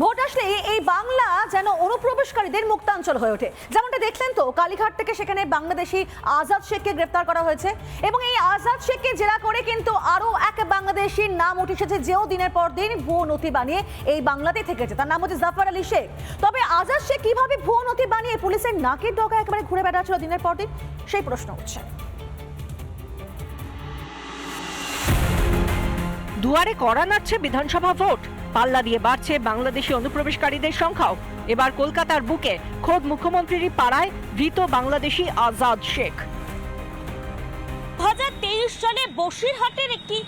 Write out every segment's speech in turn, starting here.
Vote আসলে এই বাংলা যেন অনুপ্রবেশকারীদের মুক্তাঞ্চল হয়ে ওঠে। যেমনটা দেখলেন তো, কালীঘাট থেকে সেখানে বাংলাদেশি আজাদ শেখকে গ্রেপ্তার করা হয়েছে। এবং এই আজাদ শেখকে জেরা করে কিন্তু আরও এক বাংলাদেশির নাম উঠে এসেছে, যেও দিনের পর দিন ভুয়ো নথি বানিয়ে এই বাংলাতেই থেকেছে। তার নাম হচ্ছে জাফর আলী শেখ। তবে আজাদ শেখ কীভাবে ভুয়ো নথি বানিয়ে পুলিশের নাকের ডগা একেবারে ঘুরে বেড়াচ্ছিল দিনের পর দিন? সেই প্রশ্ন উঠছে। দুয়ারে কড়া নাড়ছে বিধানসভা ভোট। পাল্লা দিয়ে বাড়ছে বাংলাদেশি অনুপ্রবেশকারীদের সংখ্যাও। এবার কলকাতার বুকে খোদ মুখ্যমন্ত্রীরই পাড়ায় ধৃত বাংলাদেশি আজাদ শেখ। তেইশ সালে বসিরহাটের একটি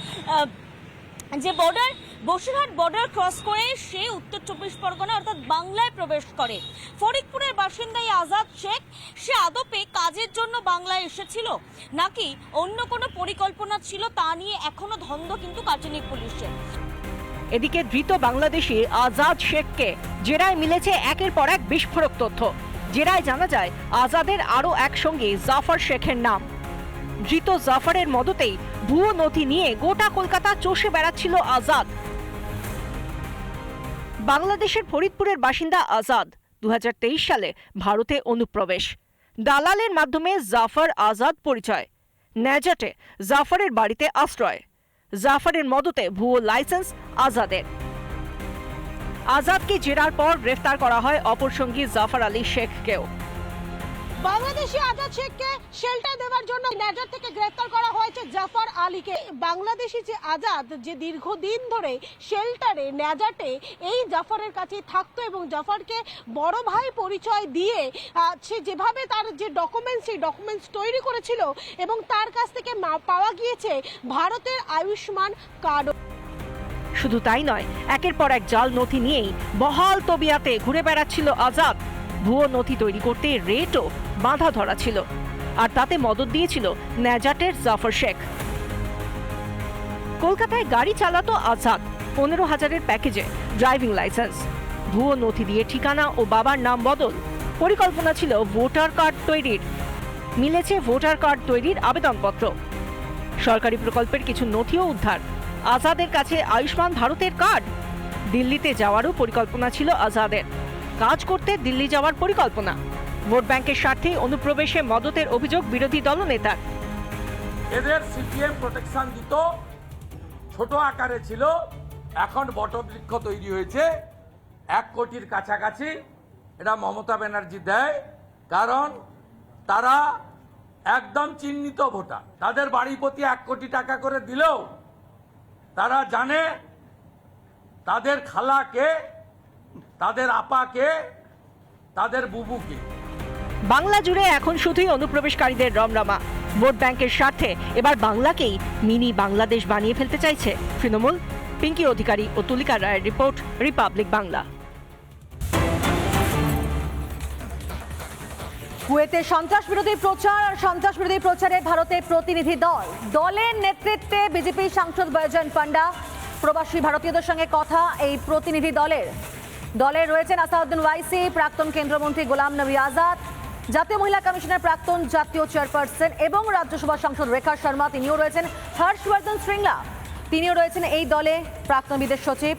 যে বর্ডার বসিরহাট বর্ডার ক্রস করে সে উত্তর চব্বিশ পরগনা অর্থাৎ বাংলায় প্রবেশ করে। ফরিদপুরের বাসিন্দা আজাদ শেখ, সে আদপে কাজের জন্য বাংলায় এসেছিল। নাকি অন্য কোনো পরিকল্পনা ছিল তা নিয়ে এখনও ধন্দ কিন্তু কাটেনি পুলিশের এদিকে ধৃত বাংলাদেশি আজাদ শেখকে জেরায় মিলেছে একের পর এক বিস্ফোরক তথ্য। জেরায় জানা যায়, আজাদের আরও এক সঙ্গী জাফর শেখের নাম। ধৃত জাফরের মদতেই ভুয়ো নথি নিয়ে গোটা কলকাতা চষে বেড়াচ্ছিল আজাদ। বাংলাদেশের ফরিদপুরের বাসিন্দা আজাদ দু হাজার তেইশ সালে ভারতে অনুপ্রবেশ। দালালের মাধ্যমে জাফর আজাদ পরিচয়। ন্যাজাটে জাফরের বাড়িতে আশ্রয়। জাফরের মদতে ভুয়ো লাইসেন্স আজাদের। আজাদকে জেরার পর গ্রেফতার করা হয় অপরসঙ্গী জাফর আলী শেখকেও। বাংলাদেশি আজাদ শেখকে শেল্টার দেওয়ার জন্য নেজার থেকে গ্রেফতার করা হয়েছে জাফর আলীকে। বাংলাদেশি যে আজাদ, যে দীর্ঘদিন ধরে শেল্টারে নেজাটে এই জাফরের কাছে থাকতো এবং জাফরকে বড় ভাই পরিচয় দিয়ে সে যেভাবে তার যে ডকুমেন্টস সেই ডকুমেন্টস তৈরি করেছিল এবং তার কাছ থেকে পাওয়া গিয়েছে ভারতের আয়ুষ্মান কার্ড। শুধু তাই নয়, একের পর এক জাল নথি নিয়েই বহাল তবিয়াতে ঘুরে বেড়াচ্ছিল আজাদ। ভুয়ো নথি তৈরি করতে রেটও বাঁধা ধরা ছিল। আর তাতে মদত দিয়েছিল ন্যাজাটের জাফর শেখ। কলকাতায় গাড়ি চালাতো আজাদ, পনেরো হাজারের প্যাকেজে ড্রাইভিং লাইসেন্স। ভুয়ো নথি দিয়ে ঠিকানা ও বাবার নাম বদল। পরিকল্পনা ছিল ভোটার কার্ড তৈরির। মিলেছে ভোটার কার্ড তৈরির আবেদনপত্র। সরকারি প্রকল্পের কিছু নথিও উদ্ধার। আজাদের কাছে আয়ুষ্মান ভারতের কার্ড। দিল্লিতে যাওয়ারও পরিকল্পনা ছিল আজাদের। কাজ করতে দিল্লি যাওয়ার পরিকল্পনা। ভোট ব্যাংকের স্বার্থে অনুপ্রবেশে মদতের অভিযোগ বিরোধী দলনেতার এদের সিপিএম প্রোটেকশন দিত, ছোট আকারে ছিল, এখন বটবৃক্ষ তৈরি হয়েছে, এক কোটির কাছাকাছি। এটা মমতা ব্যানার্জি দেয়, কারণ তারা একদম চিহ্নিত ভোটার। তাদের বাড়ি প্রতি এক কোটি টাকা করে দিলেও তারা জানে তাদের খালাকে, তাদের আপাকে, তাদের বুবুকে। বাংলা জুড়ে এখন শুধুই অনুপ্রবেশকারীদের রমরমা। ভোট ব্যাংকের স্বার্থে এবার বাংলাকেই মিনি বাংলাদেশ বানিয়ে ফেলতে চাইছে তৃণমূল। পিঙ্কি অধিকারী ও তুলিকা রায়ের রিপোর্ট, রিপাবলিক বাংলা। কুয়েতে সন্ত্রাস বিরোধী প্রচার আর সন্ত্রাস বিরোধী প্রচারে ভারতের প্রতিনিধি দল। দলের নেতৃত্বে বিজেপি সাংসদ বয়জন পান্ডা। প্রবাসী ভারতীয়দের সঙ্গে কথা এই প্রতিনিধি দলের। দলে রয়েছেন আসাউদ্দিন ওয়াইসি, প্রাক্তন কেন্দ্রমন্ত্রী গোলাম নবী আজাদ জাতীয় মহিলা কমিশনের প্রাক্তন জাতীয় চেয়ারপারসন এবং রাজ্যসভা সাংসদ রেখা শর্মা, তিনিও রয়েছেন হর্ষবর্ধন শ্রীংলা তিনিও রয়েছেন এই দলে প্রাক্তন বিদেশ সচিব।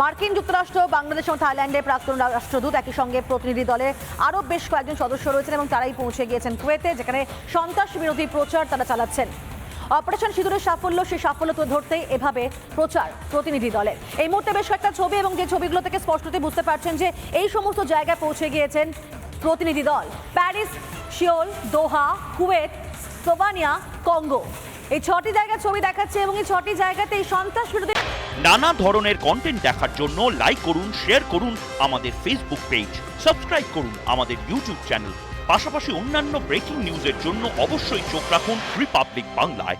মার্কিন যুক্তরাষ্ট্র, বাংলাদেশ এবং থাইল্যান্ডের প্রাক্তন রাষ্ট্রদূত একই সঙ্গে প্রতিনিধি দলে আরও বেশ কয়েকজন সদস্য রয়েছেন এবং তারাই পৌঁছে গিয়েছেন কুয়েতে, যেখানে সন্ত্রাস বিরোধী প্রচার তারা চালাচ্ছেন। অপারেশন সিঁদুরের সাফল্য সেই সাফল্য তুলে ধরতেই এভাবে প্রচার প্রতিনিধি দলের এই মুহূর্তে বেশ কয়েকটা ছবি এবং যে ছবিগুলো থেকে স্পষ্টতই বুঝতে পারছেন যে এই সমস্ত জায়গায় পৌঁছে গিয়েছেন প্রতিনিধি দল। প্যারিস শিওল দোহা, কুয়েত সোবানিয়া কঙ্গো। এই ছটি জায়গার ছবি দেখাচ্ছে এবং এই ছটি জায়গাতে এই সন্ত্রাস বিরোধী নানা ধরনের কন্টেন্ট দেখার জন্য লাইক করুন শেয়ার করুন আমাদের ফেসবুক পেজ সাবস্ক্রাইব করুন আমাদের ইউটিউব চ্যানেল পাশাপাশি অন্যান্য ব্রেকিং নিউজের জন্য অবশ্যই চোখ রাখুন রিপাবলিক বাংলায়